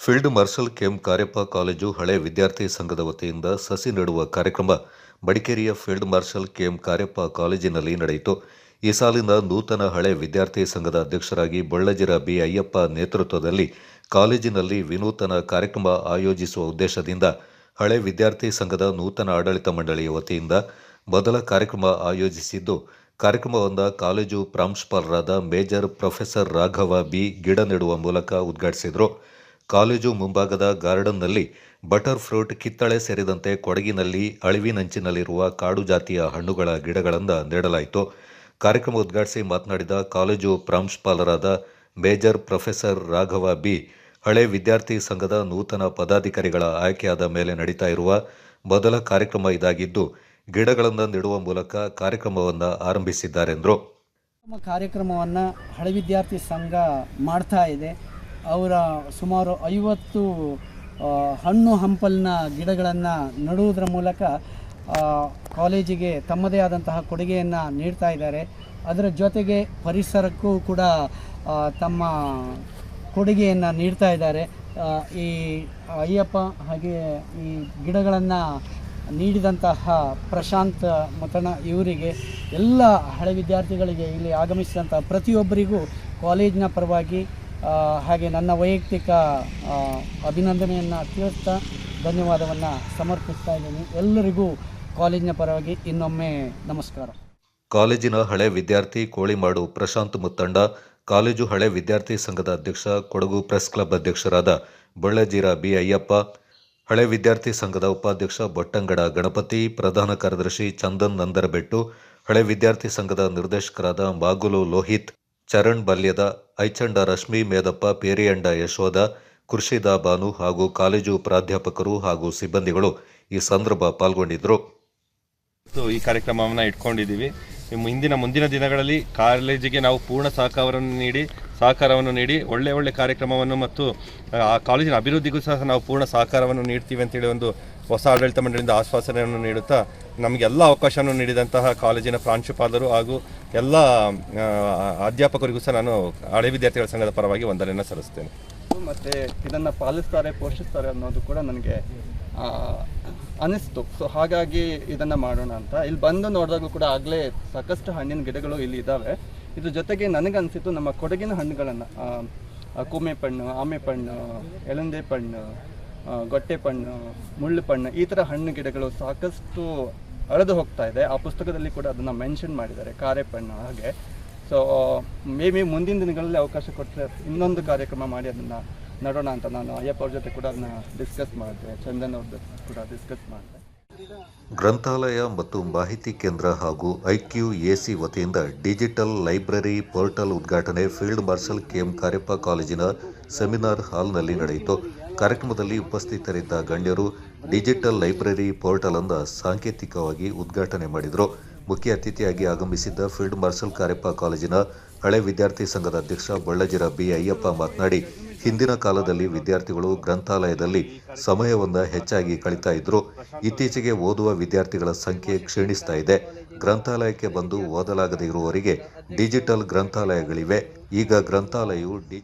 Field marshal KM Cariappa college ಹಳೆ ವಿದ್ಯಾರ್ಥಿ ಸಂಘದ ವತಿಯಿಂದ ಸಸಿ ನೆಡುವ ಕಾರ್ಯಕ್ರಮ ಮಡಿಕೇರಿಯ ಫೀಲ್ಡ್ ಮಾರ್ಷಲ್ ಕೆಎಂ ಕಾರ್ಯಪ್ಪ ಕಾಲೇಜಿನಲ್ಲಿ ನಡೆಯಿತು. ಈ ಸಾಲಿನ ನೂತನ ಹಳೆ ವಿದ್ಯಾರ್ಥಿ ಸಂಘದ ಅಧ್ಯಕ್ಷರಾಗಿ ಬಳ್ಳಜಿರ ಬಿ ಅಯ್ಯಪ್ಪ ನೇತೃತ್ವದಲ್ಲಿ ಕಾಲೇಜಿನಲ್ಲಿ ವಿನೂತನ ಕಾರ್ಯಕ್ರಮ ಆಯೋಜಿಸುವ ಉದ್ದೇಶದಿಂದ ಹಳೆ ವಿದ್ಯಾರ್ಥಿ ಸಂಘದ ನೂತನ ಆಡಳಿತ ಮಂಡಳಿಯ ವತಿಯಿಂದ ಮೊದಲ ಕಾರ್ಯಕ್ರಮ ಆಯೋಜಿಸಿದ್ದು ಕಾರ್ಯಕ್ರಮವನ್ನು ಕಾಲೇಜು ಪ್ರಾಂಶುಪಾಲರಾದ ಮೇಜರ್ ಪ್ರೊಫೆಸರ್ ರಾಘವ ಬಿ ಗಿಡ ನೆಡುವ ಮೂಲಕ ಉದ್ಘಾಟಿಸಿದರು. ಕಾಲೇಜು ಮುಂಭಾಗದ ಗಾರ್ಡನ್ನಲ್ಲಿ ಬಟರ್ ಫ್ರೂಟ್ ಕಿತ್ತಳೆ ಸೇರಿದಂತೆ ಕೊಡಗಿನಲ್ಲಿ ಅಳಿವಿನಂಚಿನಲ್ಲಿರುವ ಕಾಡು ಜಾತಿಯ ಹಣ್ಣುಗಳ ಗಿಡಗಳನ್ನು ನೆಡಲಾಯಿತು. ಕಾರ್ಯಕ್ರಮ ಉದ್ಘಾಟಿಸಿ ಮಾತನಾಡಿದ ಕಾಲೇಜು ಪ್ರಾಂಶುಪಾಲರಾದ ಮೇಜರ್ ಪ್ರೊಫೆಸರ್ ರಾಘವ ಬಿ, ಹಳೆ ವಿದ್ಯಾರ್ಥಿ ಸಂಘದ ನೂತನ ಪದಾಧಿಕಾರಿಗಳ ಆಯ್ಕೆಯಾದ ಮೇಲೆ ನಡೀತಾ ಇರುವ ಮೊದಲ ಕಾರ್ಯಕ್ರಮ ಇದಾಗಿದ್ದು, ಗಿಡಗಳನ್ನು ನೆಡುವ ಮೂಲಕ ಕಾರ್ಯಕ್ರಮವನ್ನು ಆರಂಭಿಸಿದ್ದಾರೆಂದರು. ನಮ್ಮ ಕಾರ್ಯಕ್ರಮವನ್ನು ಹಳೆ ವಿದ್ಯಾರ್ಥಿ ಸಂಘ ಮಾಡ್ತಾ ಇದೆ. ಅವರ ಸುಮಾರು ಐವತ್ತು ಹಣ್ಣು ಹಂಪಲಿನ ಗಿಡಗಳನ್ನು ನೆಡುವುದರ ಮೂಲಕ ಕಾಲೇಜಿಗೆ ತಮ್ಮದೇ ಆದಂತಹ ಕೊಡುಗೆಯನ್ನು ನೀಡ್ತಾ ಇದ್ದಾರೆ. ಅದರ ಜೊತೆಗೆ ಪರಿಸರಕ್ಕೂ ಕೂಡ ತಮ್ಮ ಕೊಡುಗೆಯನ್ನು ನೀಡ್ತಾ ಇದ್ದಾರೆ. ಈ ಅಯ್ಯಪ್ಪ ಹಾಗೆ ಈ ಗಿಡಗಳನ್ನು ನೀಡಿದಂತಹ ಪ್ರಶಾಂತ್ ಮತಣ ಇವರಿಗೆ, ಎಲ್ಲ ಹಳೆ ವಿದ್ಯಾರ್ಥಿಗಳಿಗೆ ಇಲ್ಲಿ ಆಗಮಿಸಿದಂಥ ಪ್ರತಿಯೊಬ್ಬರಿಗೂ ಕಾಲೇಜಿನ ಪರವಾಗಿ ಹಾಗೆ ನನ್ನ ವೈಯಕ್ತಿಕ ಅಭಿನಂದನೆಯನ್ನು ತಿಳಿಸ್ತಾ ಧನ್ಯವಾದವನ್ನು ಸಮರ್ಪಿಸ್ತಾ ಇದ್ದೀನಿ. ಎಲ್ಲರಿಗೂ ಕಾಲೇಜಿನ ಪರವಾಗಿ ಇನ್ನೊಮ್ಮೆ ನಮಸ್ಕಾರ. ಕಾಲೇಜಿನ ಹಳೆ ವಿದ್ಯಾರ್ಥಿ ಕೋಳಿಮಾಡು ಪ್ರಶಾಂತ್ ಮುತ್ತಂಡ, ಕಾಲೇಜು ಹಳೆ ವಿದ್ಯಾರ್ಥಿ ಸಂಘದ ಅಧ್ಯಕ್ಷ, ಕೊಡಗು ಪ್ರೆಸ್ ಕ್ಲಬ್ ಅಧ್ಯಕ್ಷರಾದ ಬಳ್ಳಜೀರ ಬಿ ಅಯ್ಯಪ್ಪ ಹಳೆ ವಿದ್ಯಾರ್ಥಿ ಸಂಘದ ಉಪಾಧ್ಯಕ್ಷ ಬೊಟ್ಟಂಗಡ ಗಣಪತಿ, ಪ್ರಧಾನ ಕಾರ್ಯದರ್ಶಿ ಚಂದನ್ ನಂದರಬೆಟ್ಟು, ಹಳೆ ವಿದ್ಯಾರ್ಥಿ ಸಂಘದ ನಿರ್ದೇಶಕರಾದ ಮಾಗುಲು ಲೋಹಿತ್ ಚರಣ್ ಬಲ್ಯದ ಐಚಂಡ ರಶ್ಮಿ ಮೇದಪ್ಪ ಪೇರಿಯಂಡ ಯಶೋಧ ಕೃಷಿದ ಬಾನು ಹಾಗೂ ಕಾಲೇಜು ಪ್ರಾಧ್ಯಾಪಕರು ಹಾಗೂ ಸಿಬ್ಬಂದಿಗಳು ಈ ಸಂದರ್ಭ ಪಾಲ್ಗೊಂಡಿದ್ದರು. ಈ ಕಾರ್ಯಕ್ರಮವನ್ನು ಇಟ್ಕೊಂಡಿದ್ದೀವಿ. ಮುಂದಿನ ಮುಂದಿನ ದಿನಗಳಲ್ಲಿ ಕಾಲೇಜಿಗೆ ನಾವು ಪೂರ್ಣ ಸಹಕಾರವನ್ನು ನೀಡಿ ಸಹಕಾರವನ್ನು ನೀಡಿ ಒಳ್ಳೆ ಒಳ್ಳೆ ಕಾರ್ಯಕ್ರಮವನ್ನು ಮತ್ತು, ಆ ಕಾಲೇಜಿನ ಅಭಿವೃದ್ಧಿಗೂ ಸಹ ನಾವು ಪೂರ್ಣ ಸಹಕಾರವನ್ನು ನೀಡ್ತೀವಿ ಅಂತೇಳಿ ಒಂದು ಹೊಸ ಆಡಳಿತ ಮಂಡಳಿಯಿಂದ ಆಶ್ವಾಸನೆಯನ್ನು ನೀಡುತ್ತಾ ನಮಗೆಲ್ಲ ಅವಕಾಶವನ್ನು ನೀಡಿದಂತಹ ಕಾಲೇಜಿನ ಪ್ರಾಂಶುಪಾಲರು ಹಾಗೂ ಎಲ್ಲ ಅಧ್ಯಾಪಕರಿಗೂ ಸಹ ನಾನು ಹಳೆ ವಿದ್ಯಾರ್ಥಿಗಳ ಸಂಘದ ಪರವಾಗಿ ವಂದನೆಯನ್ನು ಸಲ್ಲಿಸ್ತೇನೆ ಮತ್ತು ಇದನ್ನು ಪಾಲಿಸ್ತಾರೆ, ಪೋಷಿಸ್ತಾರೆ ಅನ್ನೋದು ಕೂಡ ನನಗೆ ಅನಿಸ್ತು. ಸೊ ಹಾಗಾಗಿ ಇದನ್ನು ಮಾಡೋಣ ಅಂತ. ಇಲ್ಲಿ ಬಂದು ನೋಡಿದಾಗೂ ಕೂಡ ಆಗಲೇ ಸಾಕಷ್ಟು ಹಣ್ಣಿನ ಗಿಡಗಳು ಇಲ್ಲಿ ಇದ್ದಾವೆ ಇದ್ರ ಜೊತೆಗೆ ನನಗನ್ಸಿತ್ತು ನಮ್ಮ ಕೊಡಗಿನ ಹಣ್ಣುಗಳನ್ನು ಕೂಮೆ ಪಣ್ಣು, ಆಮೆ ಪಣ್ಣು, ಎಲಂದೆ ಪಣ್ಣು ಗೊಟ್ಟೆ ಪಣ್ಣು, ಮುಳ್ಳು ಪಣ್ಣು, ಈ ಥರ ಹಣ್ಣು ಗಿಡಗಳು ಸಾಕಷ್ಟು ಅಳೆದು ಹೋಗ್ತಾ ಇದೆ. ಆ ಪುಸ್ತಕದಲ್ಲಿ ಕೂಡ ಅದನ್ನು ಮೆನ್ಷನ್ ಮಾಡಿದ್ದಾರೆ ಕಾರೆಪಣ್ಣು ಹಾಗೆ. ಸೊ ಮೇ ಬಿ ಮುಂದಿನ ದಿನಗಳಲ್ಲಿ ಅವಕಾಶ ಕೊಟ್ಟರೆ ಇನ್ನೊಂದು ಕಾರ್ಯಕ್ರಮ ಮಾಡಿ ಅದನ್ನು ನಡೋಣ ಅಂತ ನಾನು ಅಯ್ಯಪ್ಪ ಅವ್ರ ಜೊತೆ ಕೂಡ ಅದನ್ನ ಡಿಸ್ಕಸ್ ಮಾಡಿದೆ, ಚಂದನ್ ಅವ್ರ ಜೊತೆ ಕೂಡ ಡಿಸ್ಕಸ್ ಮಾಡಿದೆ. ಗ್ರಂಥಾಲಯ ಮತ್ತು ಮಾಹಿತಿ ಕೇಂದ್ರ ಹಾಗೂ ಐಕ್ಯೂ ಎಸಿ ವತಿಯಿಂದ ಡಿಜಿಟಲ್ ಲೈಬ್ರರಿ ಪೋರ್ಟಲ್ ಉದ್ಘಾಟನೆ ಫೀಲ್ಡ್ ಮಾರ್ಷಲ್ ಕೆಎಂ ಕಾರ್ಯಪ್ಪ ಕಾಲೇಜಿನ ಸೆಮಿನಾರ್ ಹಾಲ್ನಲ್ಲಿ ನಡೆಯಿತು. ಕಾರ್ಯಕ್ರಮದಲ್ಲಿ ಉಪಸ್ಥಿತರಿದ್ದ ಗಣ್ಯರು ಡಿಜಿಟಲ್ ಲೈಬ್ರರಿ ಪೋರ್ಟಲ್ ಅನ್ನು ಸಾಂಕೇತಿಕವಾಗಿ ಉದ್ಘಾಟನೆ ಮಾಡಿದರು. ಮುಖ್ಯ ಅತಿಥಿಯಾಗಿ ಆಗಮಿಸಿದ್ದ ಫೀಲ್ಡ್ ಮಾರ್ಷಲ್ ಕಾರ್ಯಪ್ಪ ಕಾಲೇಜಿನ ಹಳೆ ವಿದ್ಯಾರ್ಥಿ ಸಂಘದ ಅಧ್ಯಕ್ಷ ಬಳ್ಳಜಿರ ಬಿ ಅಯ್ಯಪ್ಪ ಮಾತನಾಡಿ ಹಿಂದಿನ ಕಾಲದಲ್ಲಿ ವಿದ್ಯಾರ್ಥಿಗಳು ಗ್ರಂಥಾಲಯದಲ್ಲಿ ಸಮಯವನ್ನು ಹೆಚ್ಚಾಗಿ ಕಳೀತಾ ಇದ್ರು. ಇತ್ತೀಚೆಗೆ ಓದುವ ವಿದ್ಯಾರ್ಥಿಗಳ ಸಂಖ್ಯೆ ಕ್ಷೀಣಿಸ್ತಾ ಇದೆ. ಗ್ರಂಥಾಲಯಕ್ಕೆ ಬಂದು ಓದಲಾಗದೇ ಇರುವವರಿಗೆ ಡಿಜಿಟಲ್ ಗ್ರಂಥಾಲಯಗಳಿವೆ. ಈಗ ಗ್ರಂಥಾಲಯವು ಡಿ